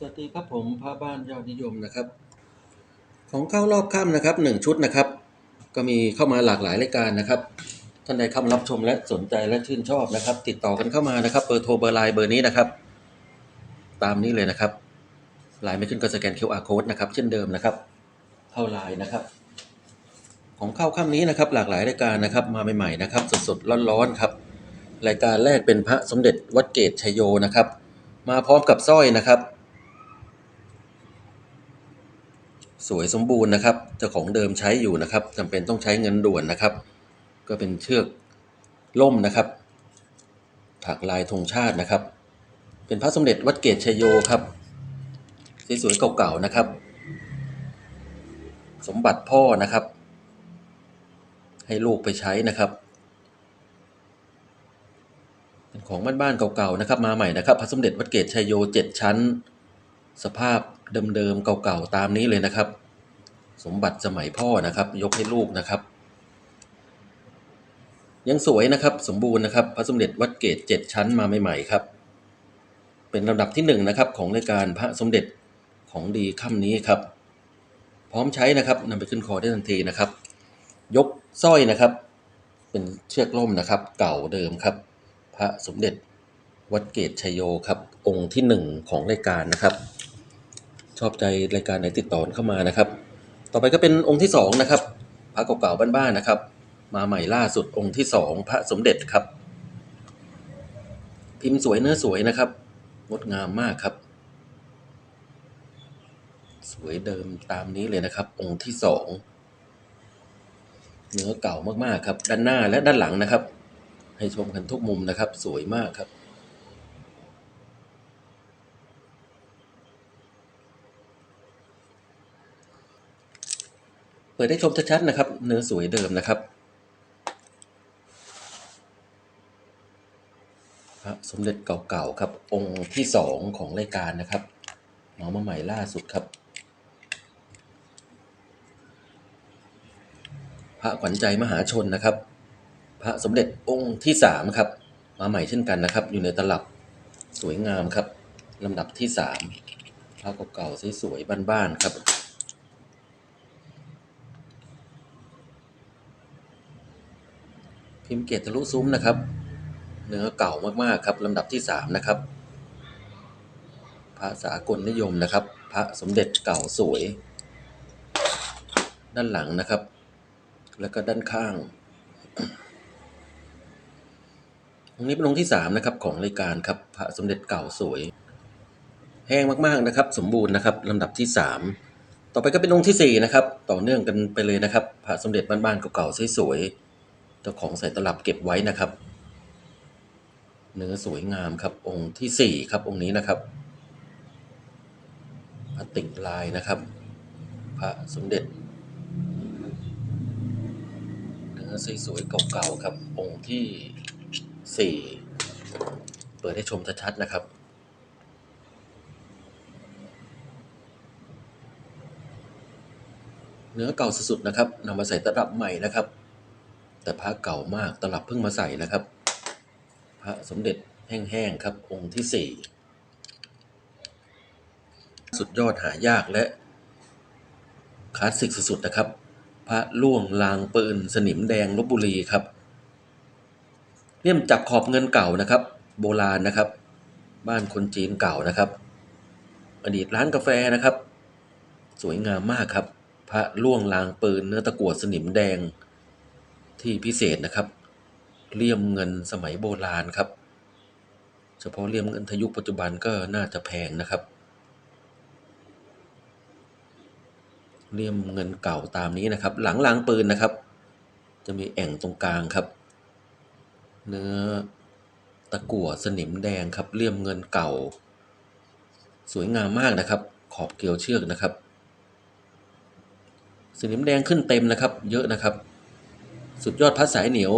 สวัสดีครับผมพระบ้านยอดนิยมนะครับ ของเข้ารอบค่ำนะครับหนึ่งชุดนะครับ ก็มีเข้ามาหลากหลายรายการนะครับท่านใดเข้ามารับชมและสนใจและชื่นชอบนะครับ ติดต่อกันเข้ามานะครับเบอร์โทรเบอร์ไลน์เบอร์นี้นะครับ ตามนี้เลยนะครับไลน์ไม่ขึ้นก็สแกน QR code นะครับเช่นเดิมนะครับ เข้าไลน์นะครับ ของเข้าค่ำนี้นะครับ หลากหลายรายการนะครับ มาใหม่ๆนะครับ สดๆร้อนๆครับรายการแรกเป็นพระสมเด็จวัดเกตชยโยนะครับ มาพร้อมกับสร้อยนะครับ สวยสมบูรณ์นะครับเจ้าของเดิมใช้อยู่นะครับจำเป็นต้องใช้เงินด่วนนะครับ ก็เป็นเชือกล่มนะครับ ถักลายธงชาตินะครับ เป็นพระสมเด็จวัดเกตชยโยครับสวยๆเก่าๆนะครับ สมบัติพ่อนะครับ ให้ลูกไปใช้นะครับเป็นของบ้านๆเก่าๆนะครับ มาใหม่นะครับ พระสมเด็จวัดเกตชยโยเจ็ดชั้น สภาพเดิมๆเก่าๆตามนี้เลยนะครับ สมบัติสมัยพ่อนะครับ ยกให้ลูกนะครับ ยังสวยนะครับ สมบูรณ์นะครับ พระสมเด็จวัดเกตเจ็ดชั้นมาใหม่ๆครับ เป็นลำดับที่หนึ่งนะครับของรายการพระสมเด็จของดีค่ำนี้ครับ พร้อมใช้นะครับนำไปขึ้นคอได้ทันทีนะครับ ยกสร้อยนะครับ เป็นเชือกล่มนะครับ เก่าเดิมครับ พระสมเด็จวัดเกตชัยโยครับ องค์ที่หนึ่งของรายการนะครับ ชอบใจรายการไหนติดต่อเข้ามานะครับ ต่อไปก็เป็นองค์ที่สองนะครับพระเก่าๆบ้านๆนะครับ มาใหม่ล่าสุดองค์ที่สองพระสมเด็จครับ พิมพ์สวยเนื้อสวยนะครับ งดงามมากครับ สวยเดิมตามนี้เลยนะครับ องค์ที่สองเนื้อเก่ามากๆครับ ด้านหน้าและด้านหลังนะครับ ให้ชมกันทุกมุมนะครับ สวยมากครับ เปิดได้ชมชัดๆนะครับ เนื้อสวยเดิมนะครับพระสมเด็จเก่าๆครับ องค์ที่สองของรายการนะครับหมามาใหม่ล่าสุดครับ พระขวัญใจมหาชนนะครับ พระสมเด็จองค์ที่สามครับ มาใหม่เช่นกันนะครับ อยู่ในตลับสวยงามครับลำดับที่สามพระเก่าๆสวยๆบ้านๆครับ พิมพ์เกตทะลุซุ้มนะครับ เนื้อเก่ามากๆครับลำดับที่สามนะครับ พระสากลนิยมนะครับ พระสมเด็จเก่าสวย ด้านหลังนะครับ แล้วก็ด้านข้างองค์นี้เป็นองค์ที่สามนะครับ ของรายการครับพระสมเด็จเก่าสวย แห้งมากๆนะครับ สมบูรณ์นะครับลำดับที่สามต่อไปก็เป็นองค์ที่สี่นะครับ ต่อเนื่องกันไปเลยนะครับ พระสมเด็จบ้านๆเก่าๆสวยๆ เจ้าของใส่ตลับเก็บไว้นะครับ เนื้อสวยงามครับองค์ที่สี่ครับองค์นี้นะครับพระติกลายนะครับ พระสมเด็จเนื้อสวยๆเก่าๆครับองค์ที่สี่เปิดให้ชมชัดๆนะครับเนื้อเก่าสุดๆนะครับนำมาใส่ตลับใหม่นะครับ แต่พระเก่ามากตลับเพิ่งมาใส่นะครับ พระสมเด็จแห้งๆครับองค์ที่สี่สุดยอดหายากและคลาสสิกสุดๆนะครับ พระล่วงลางปืนสนิมแดงลบบุรีครับเลี่ยมจับขอบเงินเก่านะครับ โบราณนะครับ บ้านคนจีนเก่านะครับ อดีตร้านกาแฟนะครับ สวยงามมากครับ พระล่วงลางปืนเนื้อตะกั่วสนิมแดง ที่พิเศษนะครับ เลี่ยมเงินสมัยโบราณครับ เฉพาะเลี่ยมเงินทยุคปัจจุบันก็น่าจะแพงนะครับ เลี่ยมเงินเก่าตามนี้นะครับ หลังลางปืนนะครับ จะมีแอ่งตรงกลางครับ เนื้อตะกั่วสนิมแดงครับเลี่ยมเงินเก่า สวยงามมากนะครับ ขอบเกลียวเชือกนะครับสนิมแดงขึ้นเต็มนะครับ เยอะนะครับ สุดยอดพระสายเหนียว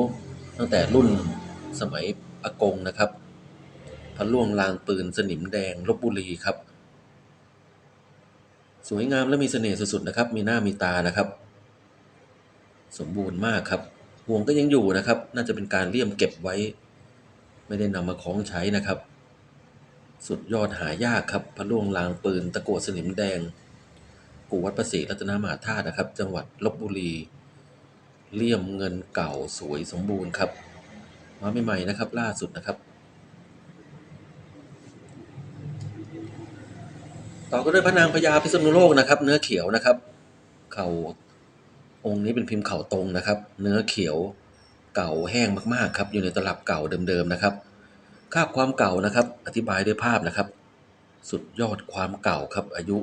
ตั้งแต่รุ่นสมัยอากงนะครับพระล่วงลางปืนสนิมแดงลบบุรีครับ สวยงามและมีเสน่ห์สุดๆนะครับ มีหน้ามีตานะครับ สมบูรณ์มากครับห่วงก็ยังอยู่นะครับ น่าจะเป็นการเลี่ยมเก็บไว้ ไม่ได้นำมาคล้องใช้นะครับ สุดยอดหายากครับพระล่วงลางปืนตะโกดสนิมแดงกูวัดประศรีรัตนมหาธาตุนะครับ จังหวัดลบบุรี เลี่ยมเงินเก่าสวยสมบูรณ์ครับมาใหม่ๆนะครับ ล่าสุดนะครับ ต่อก็ด้วยพระนางพญาพิษณุโลกนะครับ เนื้อเขียวนะครับ เข่าองค์นี้เป็นพิมพ์เข่าตรงนะครับ เนื้อเขียวเก่าแห้งมากๆครับ อยู่ในตลับเก่าเดิมๆนะครับคาบความเก่านะครับ อธิบายด้วยภาพนะครับ สุดยอดความเก่าครับอายุ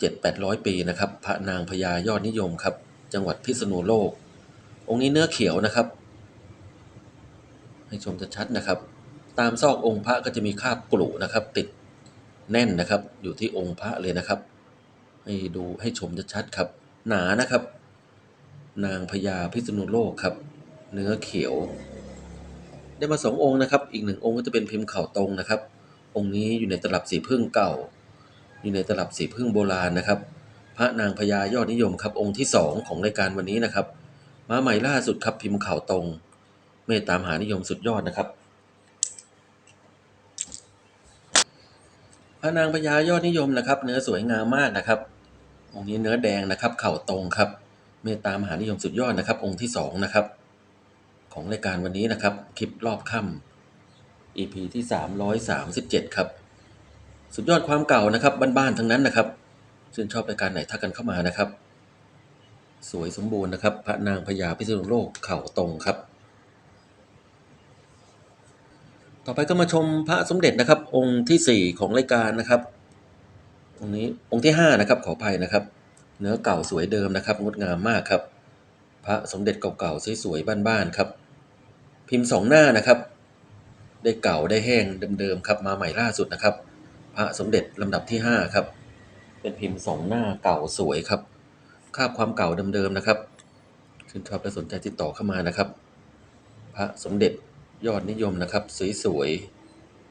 7-800 ปีนะครับ พระนางพญายอดนิยมครับ จังหวัดพิษณุโลก องค์นี้เนื้อเขียวนะครับ ให้ชมชัดๆนะครับ ตามซอกองค์พระก็จะมีคราบกรุนะครับ ติดแน่นนะครับ อยู่ที่องค์พระเลยนะครับ ให้ดูให้ชมชัดๆครับ หนานะครับ นางพญาพิษณุโลกครับ เนื้อเขียว ได้มาสององค์นะครับ อีกหนึ่งองค์ก็จะเป็นพิมพ์เข่าตรงนะครับ องค์นี้อยู่ในตลับสีพึ่งเก่า อยู่ในตลับสีพึ่งโบราณนะครับ พระนางพญายอดนิยมครับองค์ที่สองของรายการวันนี้นะครับมาใหม่ล่าสุดครับพิมพ์เข่าตรง เมตตามหานิยมสุดยอดนะครับ พระนางพญายอดนิยมนะครับ เนื้อสวยงามมากนะครับองค์นี้เนื้อแดงนะครับเข่าตรงครับ เมตตามหานิยมสุดยอดนะครับ องค์ที่สองนะครับของรายการวันนี้นะครับคลิปรอบค่ำ EP ที่สามร้อยสามสิบเจ็ดครับ สุดยอดความเก่านะครับบ้านๆทั้งนั้นนะครับ ชื่นชอบรายการไหนทักกันเข้ามานะครับ สวยสมบูรณ์นะครับ พระนางพญาพิษณุโลกเข่าตรงครับ ต่อไปก็มาชมพระสมเด็จนะครับ องค์ที่สี่ของรายการนะครับองค์นี้องค์ที่ห้านะครับ ขออภัยนะครับ เนื้อเก่าสวยเดิมนะครับ งดงามมากครับ พระสมเด็จเก่าๆสวยๆบ้านๆครับ พิมพ์สองหน้านะครับ ได้เก่าได้แห้งเดิมๆครับ มาใหม่ล่าสุดนะครับ พระสมเด็จลำดับที่ห้าครับ เป็นพิมพ์สองหน้าเก่าสวยครับ คาบความเก่าเดิมๆนะครับชื่นชอบและสนใจติดต่อเข้ามานะครับ พระสมเด็จยอดนิยมนะครับ สวย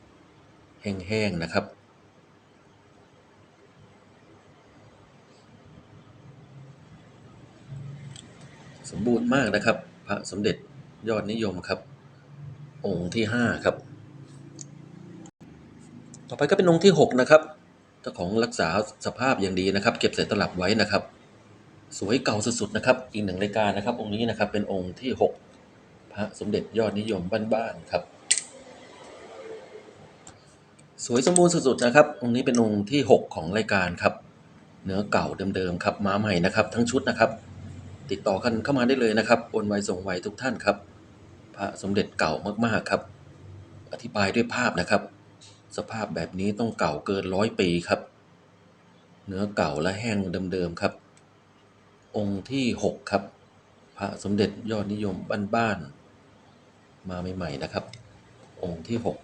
ๆ แห้งๆ นะครับ สมบูรณ์มากนะครับ พระสมเด็จยอดนิยมครับ องค์ที่ห้าครับ ต่อไปก็เป็นองค์ที่หกนะครับ จ้าของรักษาสภาพอย่างดีนะครับ เก็บใส่ตลับไว้นะครับ สวยเก่าสุดๆนะครับ อีกหนึ่งรายการนะครับ องค์นี้นะครับเป็นองค์ที่หกพระสมเด็จยอดนิยมบ้านๆครับ สวยสมบูรณ์สุดๆนะครับ องค์นี้เป็นองค์ที่หกของรายการครับ เนื้อเก่าเดิมๆครับมาใหม่นะครับ ทั้งชุดนะครับ ติดต่อกันเข้ามาได้เลยนะครับโอนไวส่งไวทุกท่านครับ พระสมเด็จเก่ามากๆครับ อธิบายด้วยภาพนะครับ สภาพแบบนี้ต้องเก่าเกินร้อยปีครับ เนื้อเก่าและแห้งเดิมๆครับ องค์ที่หกครับ พระสมเด็จยอดนิยมบ้านๆมาใหม่ๆนะครับ องค์ที่หก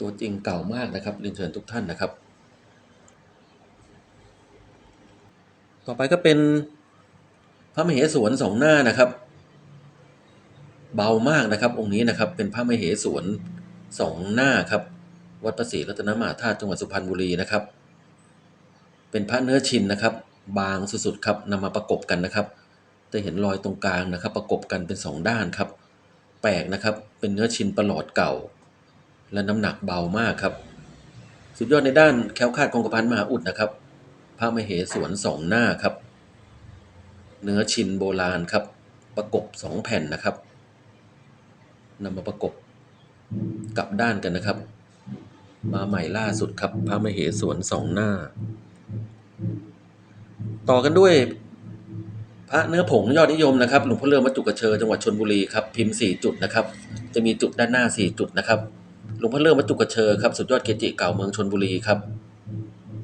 ตัวจริงเก่ามากนะครับเรียนเชิญทุกท่านนะครับ ต่อไปก็เป็น พระมเหสวนสองหน้านะครับ เบามากนะครับ องค์นี้นะครับ เป็นพระมเหสวนสองหน้าครับ วัดพระศรีรัตนมหาธาตุจังหวัดสุพรรณบุรีนะครับ เป็นพระเนื้อชินนะครับ บางสุดๆครับนำมาประกบกันนะครับจะเห็นรอยตรงกลางนะครับ ประกบกันเป็นสองด้านครับ แปลกนะครับ เป็นเนื้อชินประหลอดเก่า และน้ำหนักเบามากครับ สุดยอดในด้านแคล้วคลาดคงกระพันมหาอุดนะครับพระมเหสวนสองหน้าครับ เนื้อชิ้นโบราณครับ ประกบสองแผ่นนะครับนำมาประกบกลับด้านกันนะครับ มาใหม่ล่าสุดครับ พระมเหสวนสองหน้า ต่อกันด้วย พระเนื้อผงยอดนิยมนะครับหลวงพ่อเลื่อมวัดจุกกระเชอจังหวัดชนบุรีครับพิมพ์สี่จุดนะครับ จะมีจุดด้านหน้าสี่จุดนะครับหลวงพ่อเลื่อมวัดจุกกระเชอครับสุดยอดเกจิเก่าเมืองชนบุรีครับ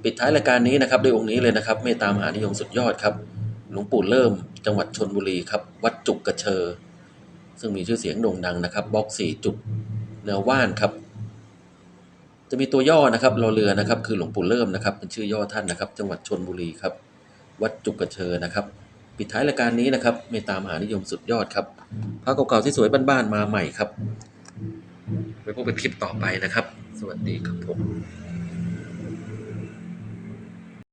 ปิดท้ายรายการนี้นะครับด้วยองค์นี้เลยนะครับเมตตามหานิยมสุดยอดครับ หลวงปู่เริ่มจังหวัดชนบุรีครับ วัดจุกกระเชอ ซึ่งมีชื่อเสียงโด่งดังนะครับบล็อกสี่จุดเนื้อว่านครับ จะมีตัวย่อนะครับรอเรือนะครับ คือหลวงปู่เริ่มนะครับ เป็นชื่อย่อท่านนะครับ จังหวัดชนบุรีครับ วัดจุกกระเชอนะครับ ปิดท้ายรายการนี้นะครับเมตตามหานิยมสุดยอดครับพระเก่าๆที่สวยบ้านๆมาใหม่ครับไว้พบกันคลิปต่อไปนะครับ สวัสดีครับผม